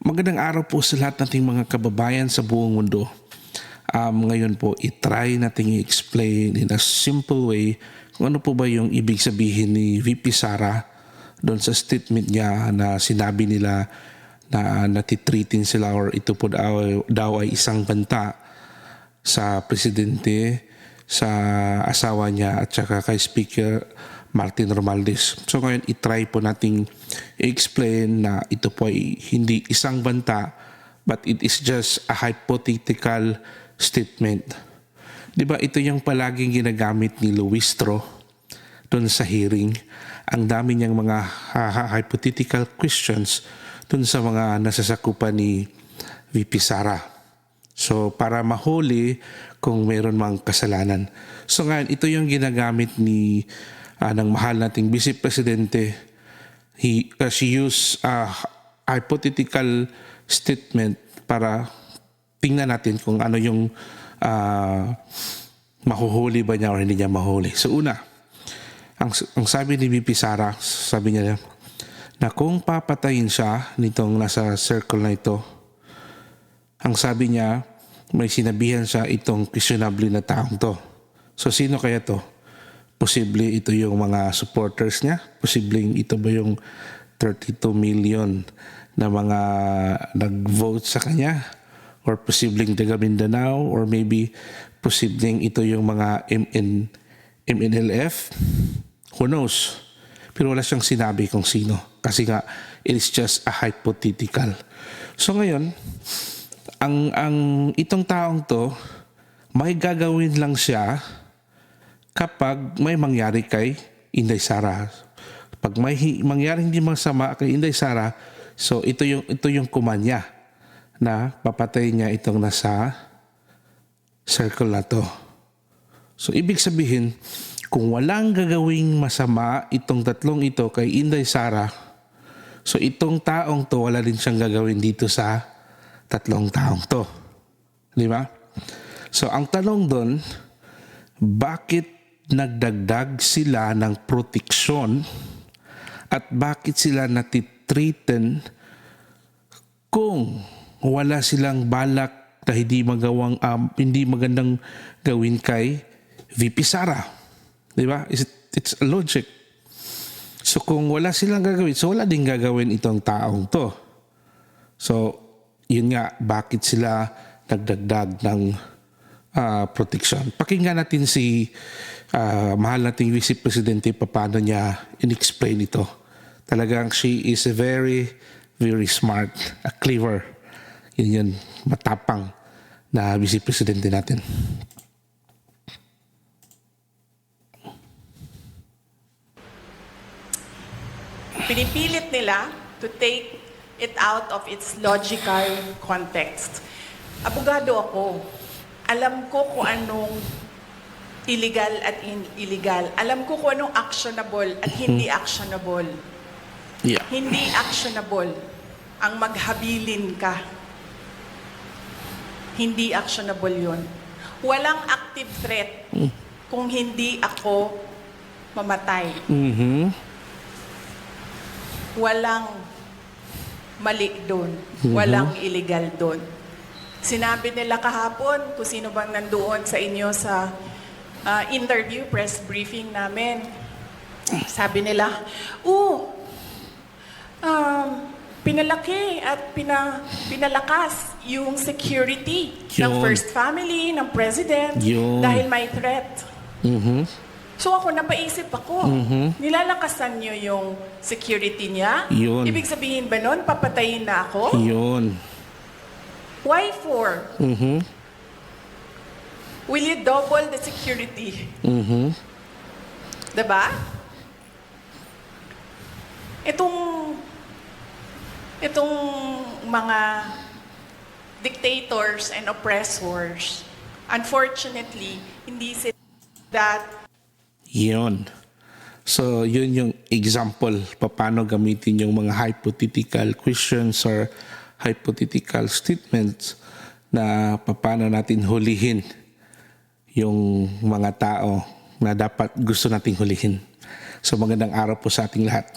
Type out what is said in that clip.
Magandang araw po sa lahat nating mga kababayan sa buong mundo. Um, ngayon po, itry nating i-explain in a simple way kung ano po ba yung ibig sabihin ni VP Sara doon sa statement niya na sinabi nila na natitreating sila or ito po daw, daw ay isang banta sa presidente, sa asawa niya at saka kay Speaker Martin Romualdez. So ngayon, itry po nating i-explain na ito po ay hindi isang banta but it is just a hypothetical statement. Di ba ito yung palaging ginagamit ni Luistro doon sa hearing. Ang dami niyang mga hypothetical questions doon sa mga nasasakupan ni VP Sara. So para mahuli kung mayroon mang kasalanan. So ngayon, ito yung ginagamit ni ah, ng mahal nating Vice Presidente. He, uh, she used a hypothetical statement para tingnan natin kung ano yung ah, mahuhuli ba niya o hindi niya mahuli. So una, ang, ang sabi ni VP Sara, sabi niya na kung papatayin siya nitong nasa circle na ito, ang sabi niya, may sinabihan siya itong questionable na taong to. So sino kaya to? Posible ito yung mga supporters niya? Posibleng ito ba yung 32 million na mga nag-vote sa kanya? Or posibleng taga Mindanao? Or maybe posibleng ito yung mga MN, MNLF? Who knows? Pero wala siyang sinabi kung sino. Kasi nga, it is just a hypothetical. So ngayon, ang ang itong taong to may gagawin lang siya kapag may mangyari kay Inday Sara. Pag may mangyari hindi masama kay Inday Sara, so ito yung ito yung kumanya na papatay niya itong nasa circle na to. So ibig sabihin, kung walang gagawing masama itong tatlong ito kay Inday Sara, so itong taong to wala din siyang gagawin dito sa tatlong taong to. Di ba? So ang tanong doon, bakit nagdagdag sila ng proteksyon at bakit sila natitreaten kung wala silang balak na hindi magawang um, hindi magandang gawin kay VP Sara. Di ba? It's a logic. So kung wala silang gagawin, so wala din gagawin itong taong to. So yun nga, bakit sila nagdagdag ng ah, protection. Pakinggan natin si ah, mahal nating Vice Presidente paano niya in-explain ito. Talagang she is a very, very smart, a clever, yun yun, matapang na Vice Presidente natin. Pinipilit nila to take it out of its logical context. Abogado ako. Alam ko kung anong illegal at in illegal. Alam ko kung anong actionable at hindi actionable. Yeah. Hindi actionable ang maghabilin ka. Hindi actionable yon. Walang active threat kung hindi ako mamatay. Mm-hmm. walang mali doon. Walang illegal doon. Sinabi nila kahapon kung sino bang nandoon sa inyo sa ah, interview, press briefing namin. Sabi nila, oh, um, pinalaki at pina, pinalakas yung security ng Yun. First Family, ng President, Yun. dahil may threat. Mm-hmm. So ako, napaisip ako, nilalakasan niyo yung security niya? Yun. Ibig sabihin ba nun, papatayin na ako? Yun. Why for? Mm-hmm. Will you double the security? Mm-hmm. Diba? Itong, itong mga dictators and oppressors, unfortunately, hindi sila that Yun. So, yun yung example paano gamitin yung mga hypothetical questions or hypothetical statements na paano natin hulihin yung mga tao na dapat gusto nating hulihin. So, magandang araw po sa ating lahat.